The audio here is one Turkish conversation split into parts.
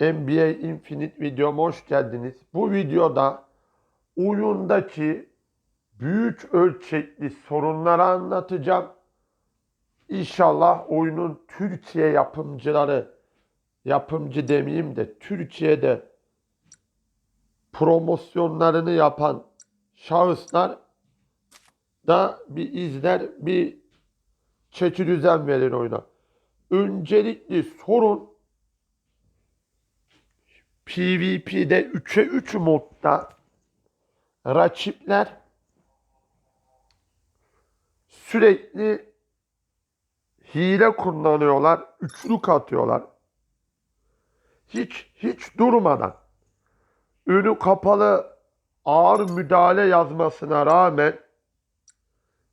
NBA Infinite videoma hoş geldiniz. Bu videoda oyundaki büyük ölçekli sorunları anlatacağım. İnşallah oyunun Türkiye yapımcıları, yapımcı demeyeyim de Türkiye'de promosyonlarını yapan şahıslar da bir izler, bir çeki düzen verir oyuna. Öncelikli sorun PvP'de 3'e 3 modda rakipler sürekli hile kullanıyorlar, üçlük atıyorlar. Hiç hiç durmadan önü kapalı ağır müdahale yazmasına rağmen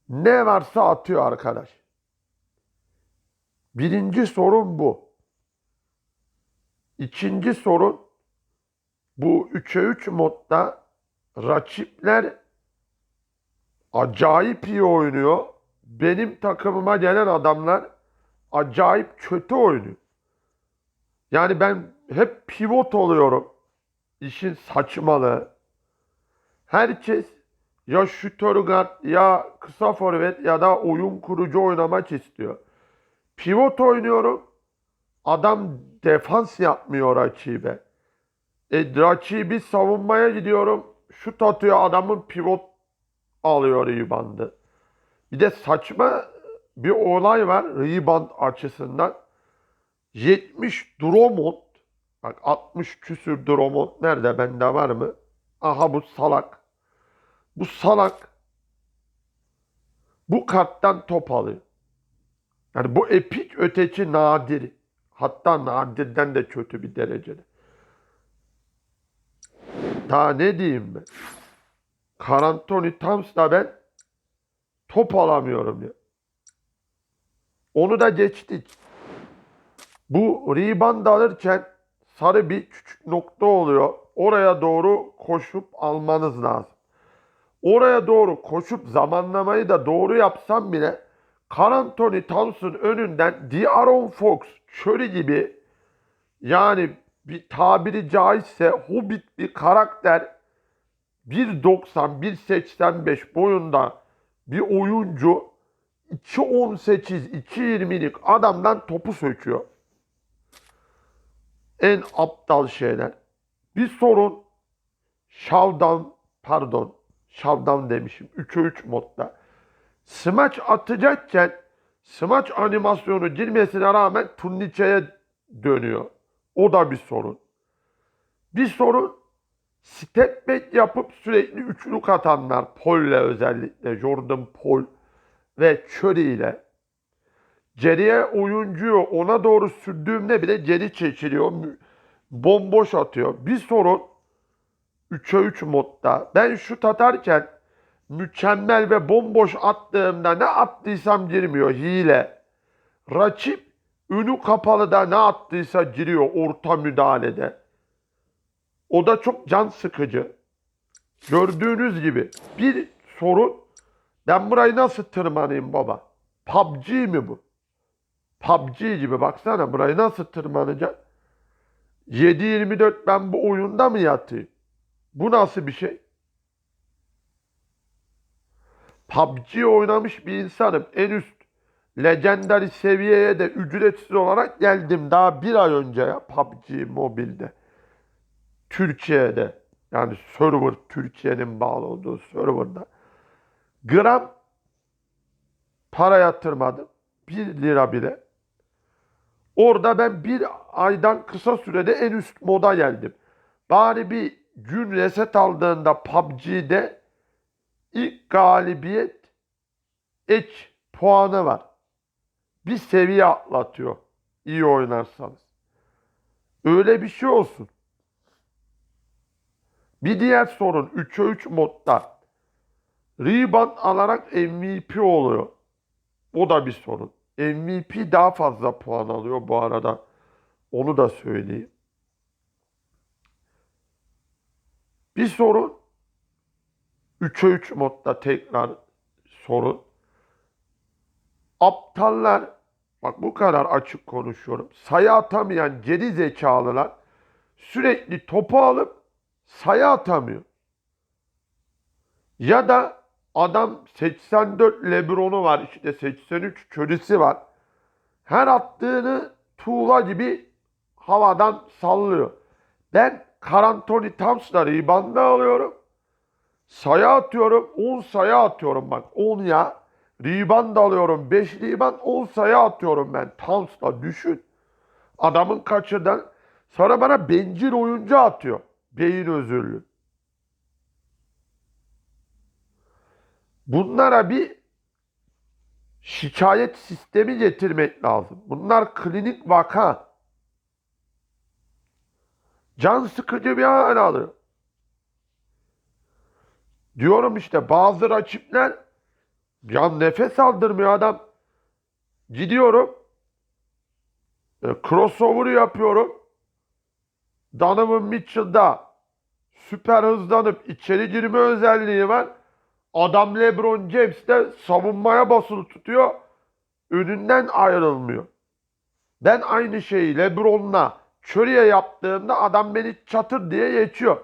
ne varsa atıyor arkadaş. Birinci sorun bu. İkinci sorun bu 3'e 3 modda rakipler acayip iyi oynuyor. Benim takımıma gelen adamlar acayip kötü oynuyor. Yani ben hep pivot oluyorum. İşin saçmalığı. Herkes ya şutör guard ya kısa forvet ya da oyun kurucu oynamak istiyor. Pivot oynuyorum. Adam defans yapmıyor rakibe. E, rakibi savunmaya gidiyorum. Şut atıyor adamın pivot alıyor reboundı. Bir de saçma bir olay var rebound açısından. 70 Drummond bak 60 küsür Drummond nerede bende var mı? Aha bu salak. Bu salak bu karttan top alıyor. Yani bu epik öteki nadir. Hatta nadirden de kötü bir derecede. Daha ne diyeyim ben? Karantoni Towns'la ben top alamıyorum ya. Onu da geçtik. Bu rebound alırken sarı bir küçük nokta oluyor. Oraya doğru koşup almanız lazım. Oraya doğru koşup zamanlamayı da doğru yapsam bile Karantoni Towns'un önünden D'Aaron Fox, Curry gibi yani bir tabiri caizse hobbit bir karakter 1.90 1.85 boyunda bir oyuncu 2.18 2.20'lik adamdan topu söküyor. En aptal şeyler. Bir sorun Showdown pardon Showdown demişim 3'e 3 modda. Smaç atacakken smaç animasyonu girmesine rağmen turniçeye dönüyor. O da bir sorun. Bir sorun step back yapıp sürekli üçlük atanlar. Paul'le özellikle Jordan Paul ve Curry ile. Geriye oyuncuyu ona doğru sürdüğümde bile geri çekiliyor. Bomboş atıyor. Bir sorun 3'e 3 modda. Ben şut atarken mükemmel ve bomboş attığımda ne attıysam girmiyor hile. Rakip önü kapalı da ne attıysa giriyor orta müdahalede. O da çok can sıkıcı. Gördüğünüz gibi bir sorun ben burayı nasıl tırmanayım baba? PUBG mi bu? PUBG gibi baksana burayı nasıl tırmanacak? 7-24 ben bu oyunda mı yatayım? Bu nasıl bir şey? PUBG oynamış bir insanım. En üst legendary seviyeye de ücretsiz olarak geldim daha bir ay önce ya PUBG mobilde. Türkiye'de yani server Türkiye'nin bağlı olduğu serverda. Gram para yatırmadım. Bir lira bile. Orada ben bir aydan kısa sürede en üst moda geldim. Bari bir gün reset aldığında PUBG'de ilk galibiyet ek puanı var. Bir seviye atlatıyor iyi oynarsanız. Öyle bir şey olsun. Bir diğer sorun 3'e 3 modda rebound alarak MVP oluyor. O da bir sorun. MVP daha fazla puan alıyor bu arada. Onu da söyleyeyim. Bir sorun 3'e 3 modda tekrar sorun. Aptallar bak bu kadar açık konuşuyorum. Sayı atamayan geri zekalılar sürekli topu alıp sayı atamıyor. Ya da adam 84 Lebron'u var işte 83 Curry'si var. Her attığını tuğla gibi havadan sallıyor. Ben Karantoni Towns'la rebound'ı alıyorum. Sayı atıyorum. 10 sayı atıyorum bak. 10 ya. Rebound alıyorum. 5 rebound 10 sayı atıyorum ben. Towns'la düşün. Adamın kaçırdan sonra bana bencil oyuncu atıyor. Beyin özürlü. Bunlara bir şikayet sistemi getirmek lazım. Bunlar klinik vaka. Can sıkıcı bir hal alıyor. Diyorum işte bazı rakipler ya nefes aldırmıyor adam. Gidiyorum. E, crossover yapıyorum. Donovan Mitchell'da süper hızlanıp içeri girme özelliği var. Adam LeBron James de savunmaya basılı tutuyor. Önünden ayrılmıyor. Ben aynı şeyi LeBron'la Curry'e yaptığımda adam beni çatır diye geçiyor.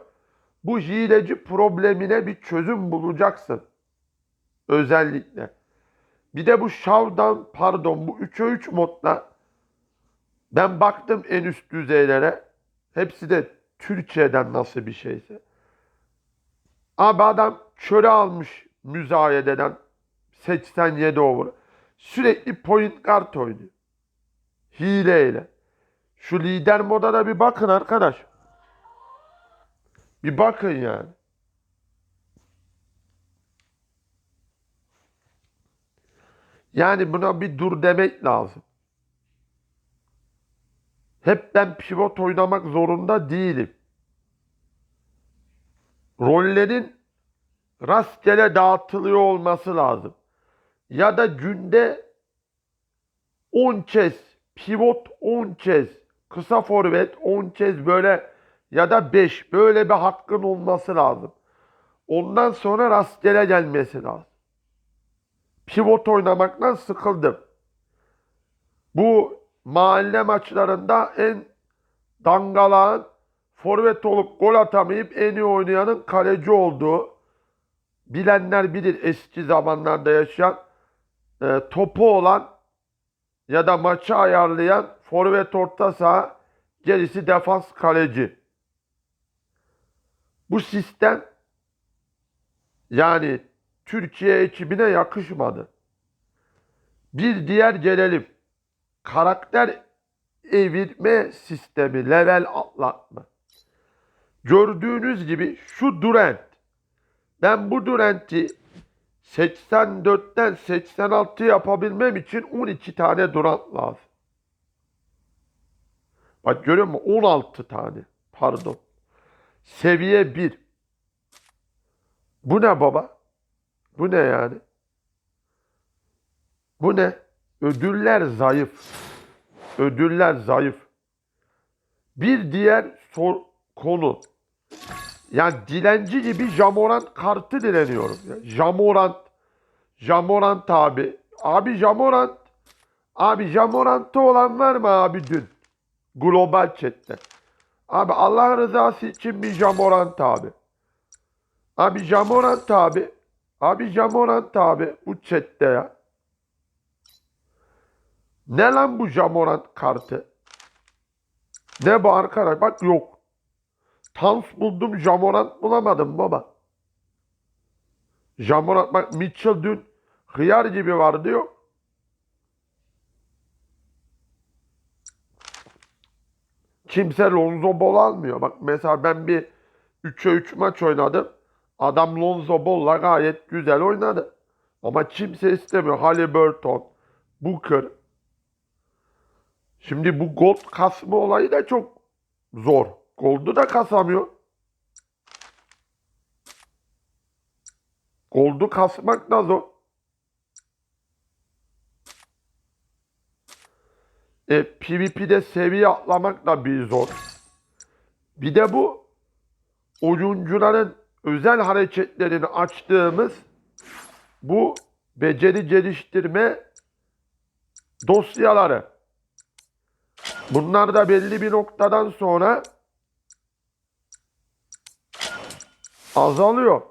Bu hileci problemine bir çözüm bulacaksın. Özellikle. Bir de bu Showdown pardon bu 3'e 3 modda ben baktım en üst düzeylere. Hepsi de Türkiye'den nasıl bir şeyse. Abi adam çöre almış müzayededen 87 over. Sürekli point guard oynuyor. Hileyle. Şu lider moda da bir bakın arkadaş. Bir bakın yani. Yani buna bir dur demek lazım. Hep ben pivot oynamak zorunda değilim. Rollerin rastgele dağıtılıyor olması lazım. Ya da günde 10 kez pivot 10 kez kısa forvet 10 kez böyle ya da 5 böyle bir hakkın olması lazım. Ondan sonra rastgele gelmesi lazım. Pivot oynamaktan sıkıldım. Bu mahalle maçlarında en dangalağın forvet olup gol atamayıp en iyi oynayanın kaleci olduğu bilenler bilir eski zamanlarda yaşayan e, topu olan ya da maçı ayarlayan forvet orta saha gerisi defans kaleci. Bu sistem yani Türkiye ekibine yakışmadı. Bir diğer gelelim. Karakter evirme sistemi, level atlatma. Gördüğünüz gibi şu Durant. Ben bu Durant'i 84'ten 86 yapabilmem için 12 tane Durant lazım. Bak görüyor musun? 16 tane. Pardon. Seviye 1. Bu ne baba? Bu ne yani? Bu ne? Ödüller zayıf. Ödüller zayıf. Bir diğer sor, konu. Yani dilenci gibi Jamorant kartı dileniyorum. Ya. Jamorant. Jamorant abi. Abi Jamorant. Abi Jamorant'ı olan var mı abi dün? Global chatte. Abi Allah rızası için bir Jamorant abi. Abi Jamorant abi. Abi Jamorant abi. Bu chatte ya. Ne lan bu Jamorant kartı? Ne bu arkadaş? Bak yok. Tans buldum Jamorant bulamadım baba. Jamorant bak Mitchell dün hıyar gibi vardı yok. Kimse Lonzo Ball almıyor. Bak mesela ben bir 3'e 3 maç oynadım. Adam Lonzo Ball'la gayet güzel oynadı. Ama kimse istemiyor. Halliburton, Booker. Şimdi bu gold kasma olayı da çok zor. Gold'u da kasamıyor. Gold'u kasmak da zor. E, PvP'de seviye atlamak da bir zor. Bir de bu oyuncuların özel hareketlerini açtığımız bu beceri geliştirme dosyaları. Bunlar da belli bir noktadan sonra azalıyor.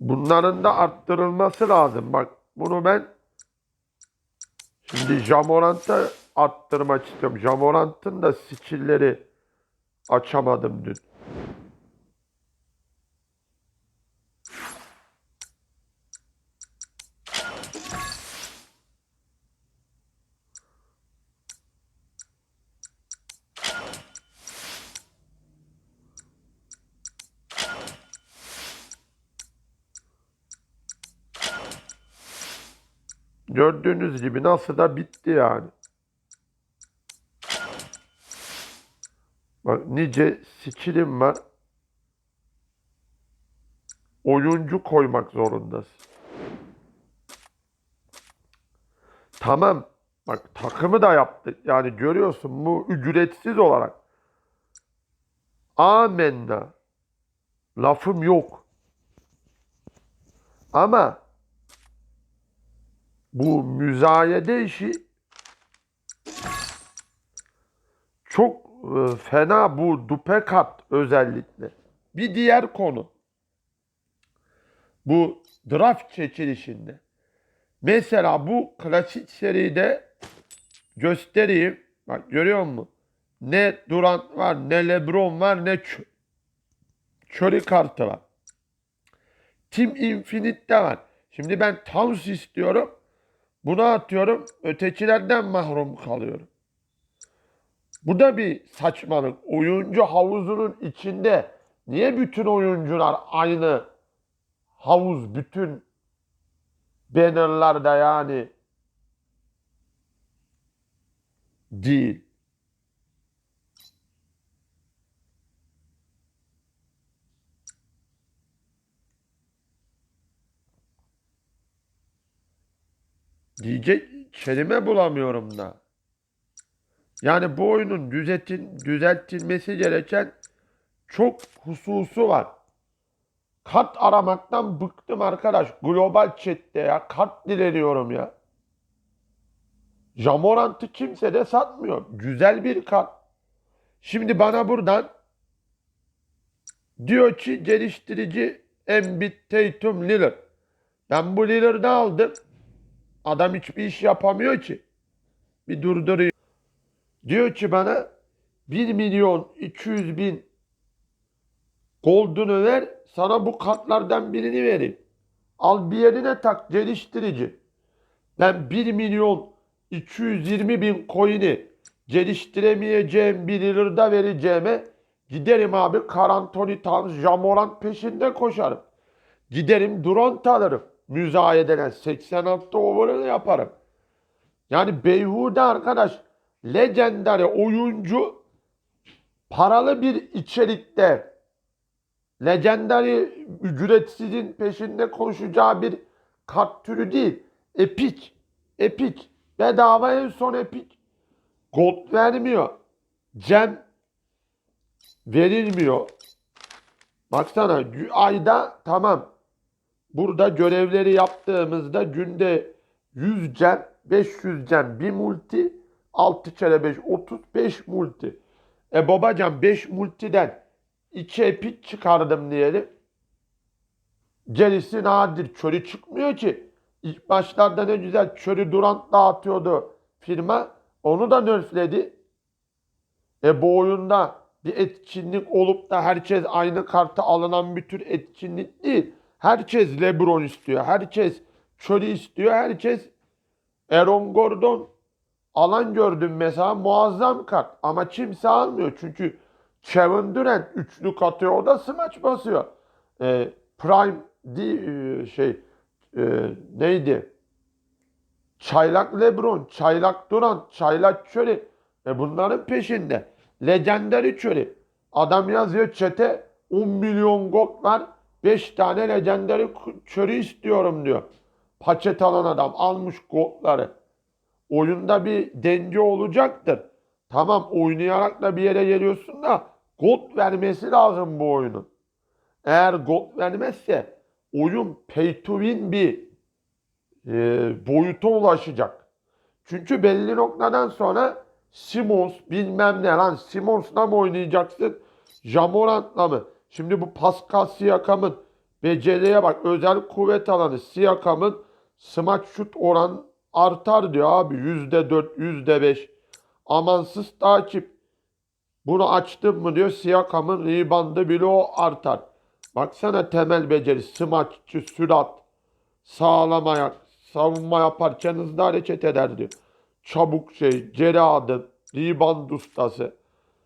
Bunların da arttırılması lazım. Bak bunu ben şimdi Jamorant'a arttırmak istiyorum. Jamorant'ın da skill'leri açamadım dün. Gördüğünüz gibi nasıl da bitti yani. Bak nice skillim var. Oyuncu koymak zorundasın. Tamam. Bak takımı da yaptık. Yani görüyorsun bu ücretsiz olarak. Amenna. Lafım yok. Ama bu müzayede işi çok e, fena bu dupekat özellikle. Bir diğer konu. Bu draft çekilişinde. Mesela bu klasik seride göstereyim. Bak görüyor musun? Ne Durant var, ne LeBron var, ne Ç- Curry kartı var. Team Infinite'de var. Şimdi ben Towns istiyorum. Bunu atıyorum. Ötekilerden mahrum kalıyorum. Bu da bir saçmalık. Oyuncu havuzunun içinde niye bütün oyuncular aynı havuz, bütün bannerlarda yani değil. Diyecek kelime bulamıyorum da. Yani bu oyunun düzeltin, düzeltilmesi gereken çok hususu var. Kart aramaktan bıktım arkadaş. Global chat'te ya. Kart dileniyorum ya. Jamorant'ı kimse de satmıyor. Güzel bir kart. Şimdi bana buradan diyor ki geliştirici Embiid Tatum Lillard. Ben bu Lillard'ı aldım. Adam hiçbir iş yapamıyor ki. Bir durduruyor. Diyor ki bana 1 milyon 200 bin gold'unu ver sana bu kartlardan birini vereyim. Al bir yerine tak geliştirici. Ben 1 milyon 220 bin coin'i geliştiremeyeceğim bir lirada vereceğime giderim abi Karantoni Towns, Jamorant peşinde koşarım. Giderim Durant alırım. Müzayededen 86 overall yaparım. Yani beyhude arkadaş legendary oyuncu paralı bir içerikte legendary ücretsizin peşinde koşacağı bir kart türü değil. Epik. Epik. Bedava en son epik. Gold vermiyor. Cem verilmiyor. Baksana ayda tamam. Burada görevleri yaptığımızda günde 100 cem, 500 cem, 1 multi, 6 kere 5, 35 multi. E babacan 5 multiden 2 epik çıkardım diyelim. Gerisi nadir. Çörü çıkmıyor ki. İlk başlarda ne güzel çörü Durant dağıtıyordu firma. Onu da nerfledi. E bu oyunda bir etkinlik olup da herkes aynı kartı alınan bir tür etkinlik değil. Herkes LeBron istiyor. Herkes Curry istiyor. Herkes Aaron Gordon alan gördüm mesela muazzam kart. Ama kimse almıyor. Çünkü Kevin Durant üçlük atıyor. O da smaç basıyor. E, Prime di, şey e, neydi? Çaylak LeBron, Çaylak Durant, Çaylak Curry. E bunların peşinde. Legendary Curry. Adam yazıyor çete 10 milyon gold var. 5 tane Legendary Curry istiyorum diyor. Paçet alan adam almış goldları. Oyunda bir denge olacaktır. Tamam oynayarak da bir yere geliyorsun da gold vermesi lazım bu oyunun. Eğer gold vermezse oyun pay to win bir e, boyuta ulaşacak. Çünkü belli noktadan sonra Simons bilmem ne lan Simons'la mı oynayacaksın? Jamorant'la mı? Şimdi bu Pascal Siakam'ın beceriye bak özel kuvvet alanı Siakam'ın smaç şut oran artar diyor abi. Yüzde dört, yüzde beş. Amansız takip. Bunu açtım mı diyor Siakam'ın ribandı bile o artar. Baksana temel beceri, smaççı, sürat, sağlam ayak, savunma yaparken hızlı hareket eder diyor. Çabuk şey, geri adım, rebound ustası.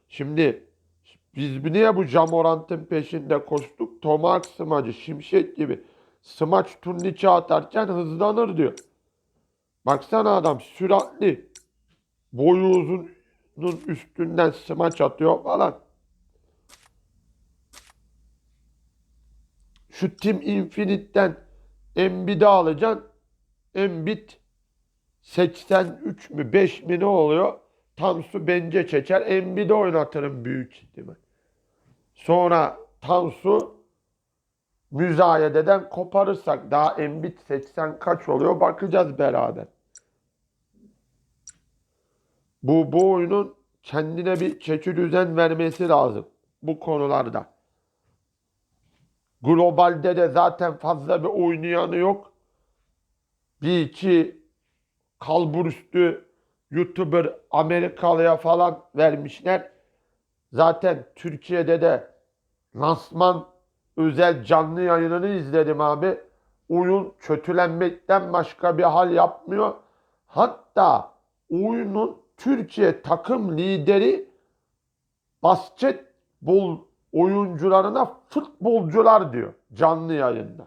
Şimdi biz niye bu Jamorant'ın peşinde koştuk? Tomak smacı, şimşek gibi smaç turniçe atarken hızlanır diyor. Baksana adam süratli. Boyu uzunun üstünden smaç atıyor falan. Şu Team Infinite'den Embiid'i alacaksın. Embiid 83 mü 5 mi ne oluyor? Tansu bence çeker. Embiid'i oynatırım büyük ihtimal. Sonra Tansu müzayededen koparırsak daha Embiid 80 kaç oluyor bakacağız beraber. Bu, bu oyunun kendine bir çeki düzen vermesi lazım bu konularda. Globalde de zaten fazla bir oynayanı yok. Bir iki kalburüstü YouTuber Amerikalıya falan vermişler. Zaten Türkiye'de de lansman özel canlı yayınını izledim abi. Oyun kötülenmekten başka bir hal yapmıyor. Hatta oyunun Türkiye takım lideri basketbol oyuncularına futbolcular diyor canlı yayında.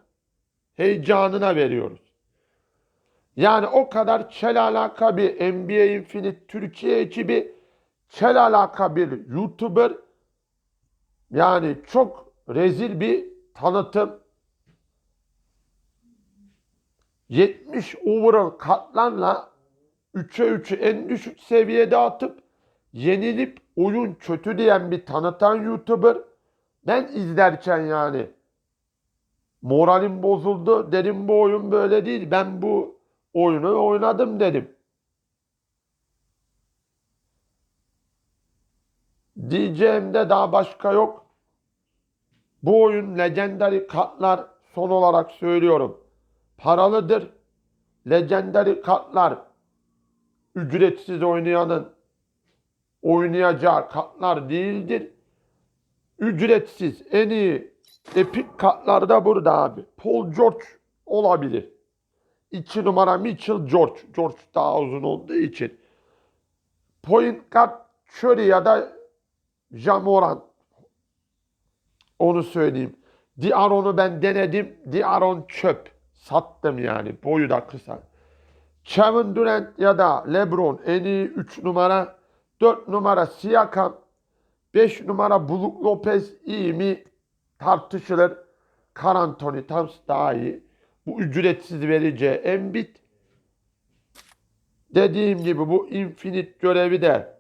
Heyecanına veriyoruz. Yani o kadar kel alaka bir NBA Infinite Türkiye ekibi, kel alaka bir YouTuber, yani çok rezil bir tanıtım. 70 overall katlarla 3'e 3'ü en düşük seviyede atıp yenilip oyun kötü diyen bir tanıtan YouTuber ben izlerken yani moralim bozuldu. Dedim bu oyun böyle değil. Ben bu oyunu oynadım dedim. Diyeceğimde daha başka yok. Bu oyun Legendary kartlar son olarak söylüyorum. Paralıdır. Legendary kartlar ücretsiz oynayanın oynayacağı kartlar değildir. Ücretsiz en iyi epik kartlar da burada abi. Paul George olabilir. 2 numara Mitchell George. George daha uzun olduğu için. Point guard Curry ya da Jamoran. Onu söyleyeyim. Diaron'u ben denedim. Diaron çöp. Sattım yani. Boyu da kısa. Kevin Durant ya da LeBron en iyi 3 numara. 4 numara Siakam. 5 numara Brook Lopez iyi mi tartışılır. Carl Anthony Towns daha iyi. Bu ücretsiz vereceği Embiid. Dediğim gibi bu Infinite görevi de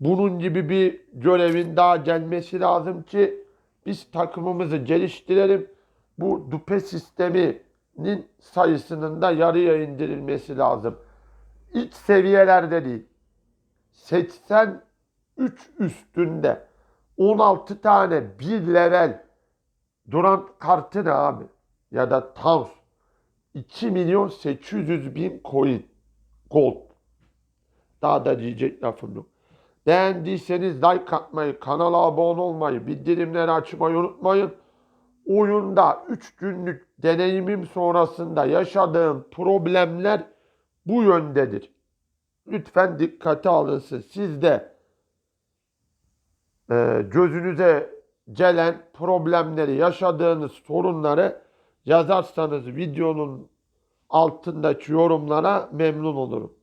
bunun gibi bir görevin daha gelmesi lazım ki biz takımımızı geliştirelim. Bu dupe sisteminin sayısının da yarıya indirilmesi lazım. İlk seviyelerde değil. 83 üstünde 16 tane bir level Durant kartı ne abi? Ya da Towns 2 milyon 800 bin coin gold. Daha da diyecek lafım yok. Beğendiyseniz like atmayı, kanala abone olmayı, bildirimleri açmayı unutmayın. Oyunda 3 günlük deneyimim sonrasında yaşadığım problemler bu yöndedir. Lütfen dikkate alınsın. Siz de e, gözünüze gelen problemleri, yaşadığınız sorunları yazarsanız videonun altındaki yorumlara memnun olurum.